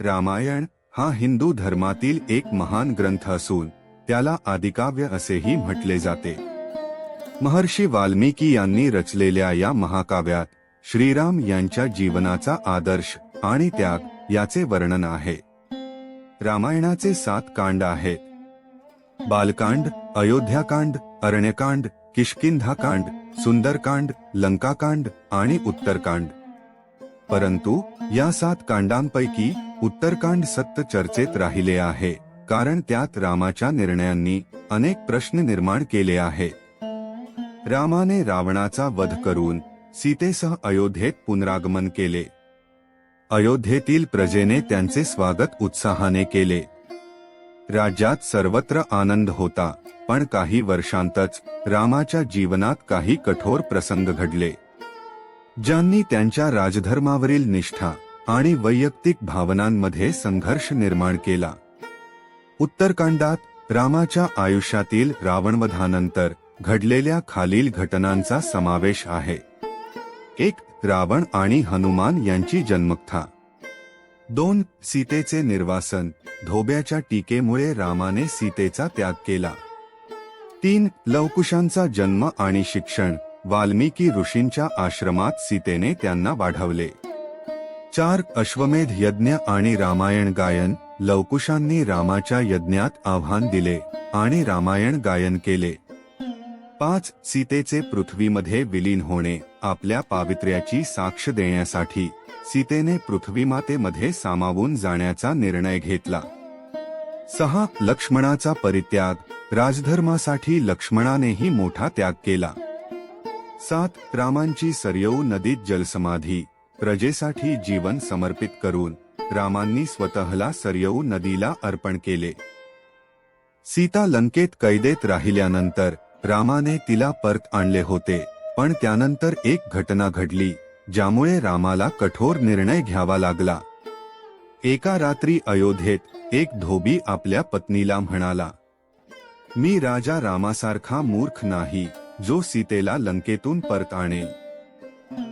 रामायण हा हिंदू धर्मातील एक महान ग्रंथ असून त्याला आदिकाव्य असेही म्हटले जाते. महर्षी वाल्मिकी यांनी रचलेल्या या महाकाव्यात श्रीराम यांच्या जीवनाचा आदर्श आणि त्याग याचे वर्णन आहे. रामायणाचे सात कांड आहेत. बालकांड अयोध्याकांड अरण्यकांड किष्किंधाकांड सुंदरकांड लंकाकांड आणि उत्तरकांड. परंतु या सात कांडांपैकी उत्तरकांड सत्य चर्चेत राहिले आहे कारण त्यात रामाच्या निर्णयांनी अनेक प्रश्न निर्माण केले आहेत. रामाने रावणाचा वध करून सीतेसह अयोध्येत पुनरागमन केले. अयोध्येतील प्रजेने त्यांचे स्वागत उत्साहाने केले. राज्यात सर्वत्र आनंद होता पण काही वर्षांतच रामाच्या जीवनात काही कठोर प्रसंग घडले. ज्यांनी त्यांच्या राजधर्मावरील निष्ठा आणि वैयक्तिक भावनांमध्ये संघर्ष निर्माण केला. उत्तरकांडात रामाच्या आयुष्यातील रावणवधानंतर घडलेल्या खालील घटनांचा समावेश आहे. एक रावण आणि हनुमान यांची जन्मकथा. दोन सीतेचे निर्वासन धोब्याच्या टीकेमुळे रामाने सीतेचा त्याग केला. तीन लवकुशांचा जन्म आणि शिक्षण वाल्मिकी ऋषींच्या आश्रमात सीतेने त्यांना वाढवले. चार अश्वमेध यज्ञ आणि रामायण गायन लवकुशांनी रामाच्या यज्ञात आव्हान दिले आणि रामायण गायन केले. पाच सीतेचे पृथ्वीमध्ये विलीन होणे आपल्या पावित्र्याची साक्ष देण्यासाठी सीतेने पृथ्वीमातेमध्ये सामावून जाण्याचा निर्णय घेतला. सहा लक्ष्मणाचा परित्याग राजधर्मासाठी लक्ष्मणानेही मोठा त्याग केला. सात रामांची सरयऊ नदीत जलसमाधी प्रजेसाठी जीवन समर्पित करून रामांनी स्वतःला सरयऊ नदीला अर्पण केले. सीता लंकेत कैदेत राहिल्यानंतर रामाने तिला परत आणले होते पण त्यानंतर एक घटना घडली ज्यामुळे रामाला कठोर निर्णय घ्यावा लागला. एका रात्री अयोध्येत एक धोबी आपल्या पत्नीला म्हणाला मी राजा रामासारखा मूर्ख नाही जो सीतेला लंकेतून परत आणेल.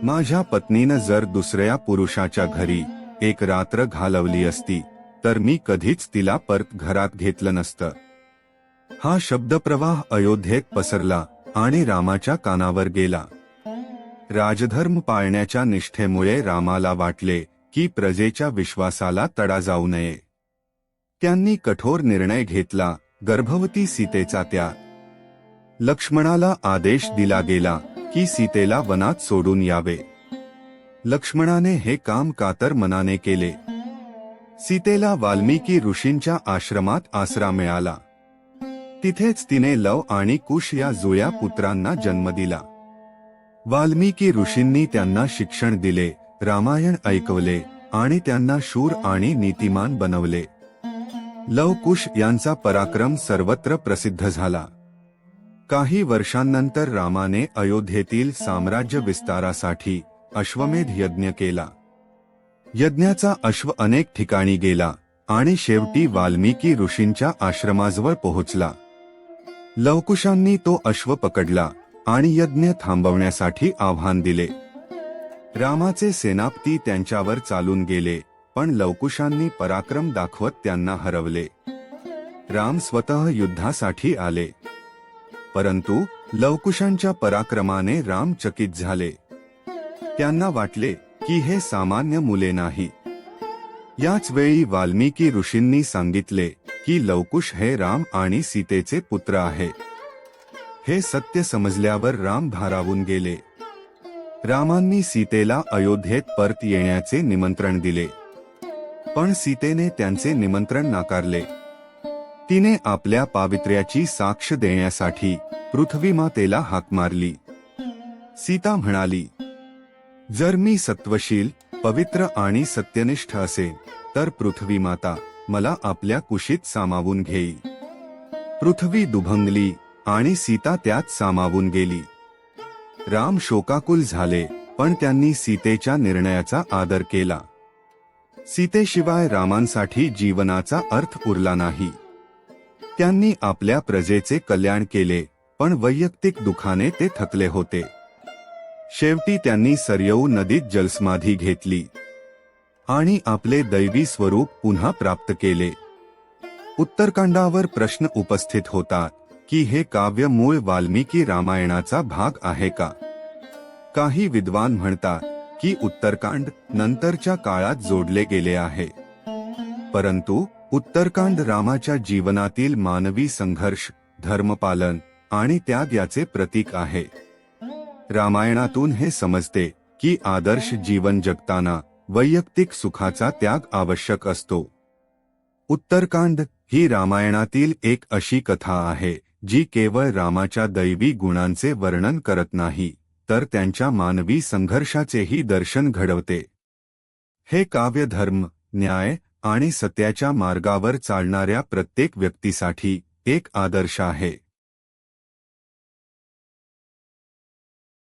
माझ्या पत्नीनं जर दुसऱ्या पुरुषाच्या घरी एक रात्र घालवली असती तर मी कधीच तिला परत घरात घेतलं नसतं. हा शब्दप्रवाह अयोध्येत पसरला आणि रामाच्या कानावर गेला. राजधर्म पाळण्याच्या निष्ठेमुळे रामाला वाटले की प्रजेच्या विश्वासाला तडा जाऊ नये. त्यांनी कठोर निर्णय घेतला गर्भवती सीतेचा त्या लक्ष्मणाला आदेश दिला गेला की सीतेला वनात सोडून यावे. लक्ष्मणाने हे काम कातर मनाने केले. सीतेला वाल्मिकी ऋषींच्या आश्रमात आसरा मिळाला. तिथेच तिने लव आणि कुश या जुळ्या पुत्रांना जन्म दिला. वाल्मिकी ऋषींनी त्यांना शिक्षण दिले रामायण ऐकवले आणि त्यांना शूर आणि नीतिमान बनवले. लव कुश यांचा पराक्रम सर्वत्र प्रसिद्ध झाला. काही वर्षांनंतर रामाने अयोध्येतील साम्राज्य विस्तारासाठी अश्वमेध यज्ञ केला. यज्ञाचा अश्व अनेक ठिकाणी गेला आणि शेवटी वाल्मिकी ऋषींच्या आश्रमाजवळ पोहोचला. लवकुशांनी तो अश्व पकडला आणि यज्ञ थांबवण्यासाठी आव्हान दिले. रामाचे सेनापती त्यांच्यावर चालून गेले पण लवकुशांनी पराक्रम दाखवत त्यांना हरवले. राम स्वतः युद्धासाठी आले. परंतु लवकुशांच्या पराक्रमाने राम चकित झाले. त्यांना वाटले की हे सामान्य मुले नाही. याच वेळी वाल्मिकी ऋषींनी सांगितले की लवकुश हे राम आणि सीतेचे पुत्र आहे. हे सत्य समजल्यावर राम भारावून गेले. रामांनी सीतेला अयोध्येत परत येण्याचे निमंत्रण दिले. पण सीतेने त्यांचे निमंत्रण नाकारले. तिने आपल्या पावित्र्याची साक्ष देण्यासाठी पृथ्वीमातेला हाक मारली. सीता म्हणाली जर मी सत्वशील पवित्र आणि सत्यनिष्ठ असेल तर पृथ्वी माता मला आपल्या कुशीत सामावून घेई पृथ्वी दुभंगली आणि सीता त्यात सामावून गेली. राम शोकाकुल झाले पण त्यांनी सीतेच्या निर्णयाचा आदर केला. सीतेशिवाय रामांसाठी जीवनाचा अर्थ उरला नाही. त्यांनी आपल्या प्रजेचे कल्याण केले पण वैयक्तिक दुखाने ते थकले होते. शेवटी त्यांनी सरयऊ नदीत जलसमाधी घेतली. आणि आपले दैवी स्वरूप पुन्हा प्राप्त केले. उत्तरकांडावर प्रश्न उपस्थित होतात की हे काव्य मूळ वाल्मिकी रामायणाचा भाग आहे का? काही विद्वान म्हणतात की उत्तरकांड नंतरच्या काळात जोडले गेले आहे. परंतु उत्तरकांड रामाच्या जीवनातील मानवी संघर्ष धर्मपालन आणि त्याग याचे प्रतीक आहे. रामायणातून हे समजते की आदर्श जीवन जगताना वैयक्तिक सुखाचा त्याग आवश्यक असतो. उत्तरकांड ही रामायणातील एक अशी कथा आहे जी केवळ रामाच्या दैवी गुणांचे वर्णन करत नाही तर त्यांच्या मानवी संघर्षाचेही दर्शन घडवते. हे काव्य धर्म न्याय आणि सत्याच्या मार्गावर चालणाऱ्या प्रत्येक व्यक्तीसाठी एक आदर्श आहे.